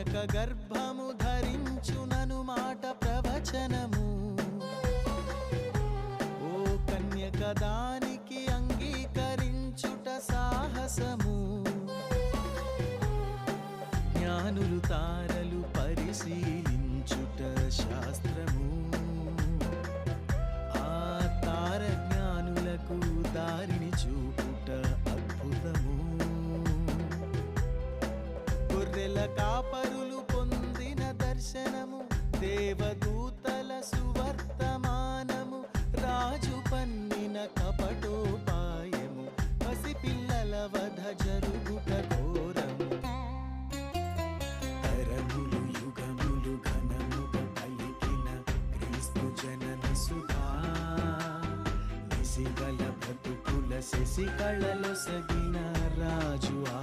కన్యక గర్భము ధరించునను మాట ప్రవచనము. ఓ కన్యక దానికి అంగీకరించుట సాహసము. జ్ఞానులు తార గొర్రెల కాపరులు పొందిన దర్శనము దేవదూతల సువర్తమానము రాజు పన్నిన కపటోపాయము పసిపిల్లల వధ జరుగుట ఘోరము. తరములు యుగములు ఘనముగా పలికిన క్రీస్తు జనన సుధా. నిసిగల బ్రతుకుల సగిన రాజు ఆ